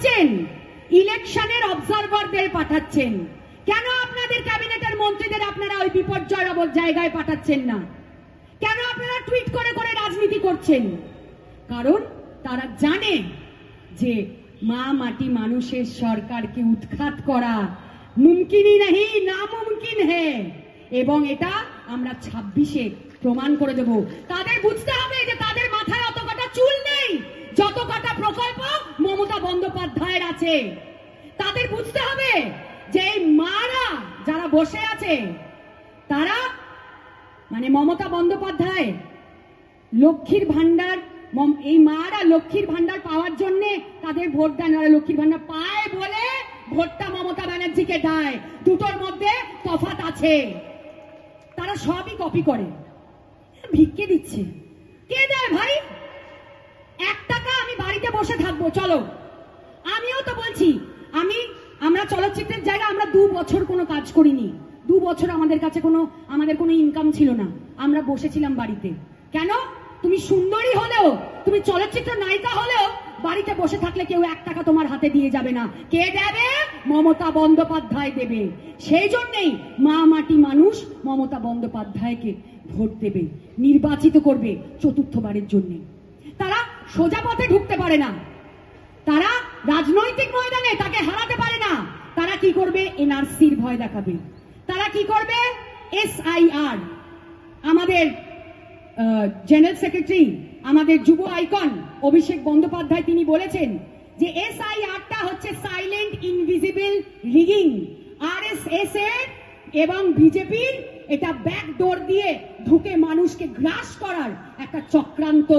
পাঠাচ্ছেন? ইলেকশনের অবজারভারদের পাঠাচ্ছেন। কেন আপনাদের ক্যাবিনেটের মন্ত্রীদের আপনারা ওই বিপর্যয় জায়গায় পাঠাচ্ছেন না? কেন আপনারা টুইট করে করে রাজনীতি করছেন? কারণ তারা জানে যে মা মাটি মানুষের সরকারকে উৎখাত করা মুমকিনই নাহি না মুমকিন হে এবং এটা আমরা ছাব্বিশে প্রমাণ করে দেব। তাদের বুঝতে হবে যে তাদের মাথায় আছে। তাদের বুঝতে হবে যে এই মারা যারা বসে আছে, তারা মানে মমতা বন্দ্যোপাধ্যায়, লক্ষ্মীর ভান্ডার এই মারা লক্ষ্মীর ভান্ডার পাওয়ার জন্য তাদের ভোট দেন ওরা লক্ষ্মীর ভান্ডার পায় বলে ভোটটা মমতা ব্যানার্জিকে দেয়। দুটোর মধ্যে তফাৎ আছে। তারা সবই কপি করে। ভিক্ষে দিচ্ছে। কে দেয় ভাই? এক টাকা আমি বাড়িতে বসে থাকব, চলো। আমিও তো বলছি। আমি, আমরা চলচ্চিত্রের জায়গায় আমরা দু বছর কোনো কাজ করিনি। দু বছর আমাদের কাছে কোনো, আমাদের কোনো ইনকাম ছিল না। আমরা বসেছিলাম বাড়িতে। কেন? তুমি সুন্দরী হলেও, তুমি চলচ্চিত্র নায়িকা হলেও বাড়িতে বসে থাকলে কেউ এক টাকা তোমার হাতে দিয়ে যাবে না। কে দেবে? মমতা বন্দ্যোপাধ্যায় দেবে। সেই জন্যেই মা মাটি মানুষ মমতা বন্দ্যোপাধ্যায়কে ভোট দেবে, নির্বাচিত করবে চতুর্থবারের জন্যে। তারা সোজা পথে ঢুকতে পারে না। তারা রাজনৈতিক ময়দানে তাকে হারাতে পারে না। তারা কি করবে? এনআরসির ভয় দেখাবে। তারা কি করবে? এসআইআর। আমাদের জেনারেল সেক্রেটারি, আমাদের যুব আইকন, অভিষেক বন্দ্যোপাধ্যায় তিনি বলেছেন যে এসআইআরটা হচ্ছে সাইলেন্ট ইনভিজিবল রিগিং। আরএসএস এর এবং বিজেপির এটা ব্যাক ডোর দিয়ে ঢুকে মানুষকে গ্রাস করার একটা চক্রান্ত।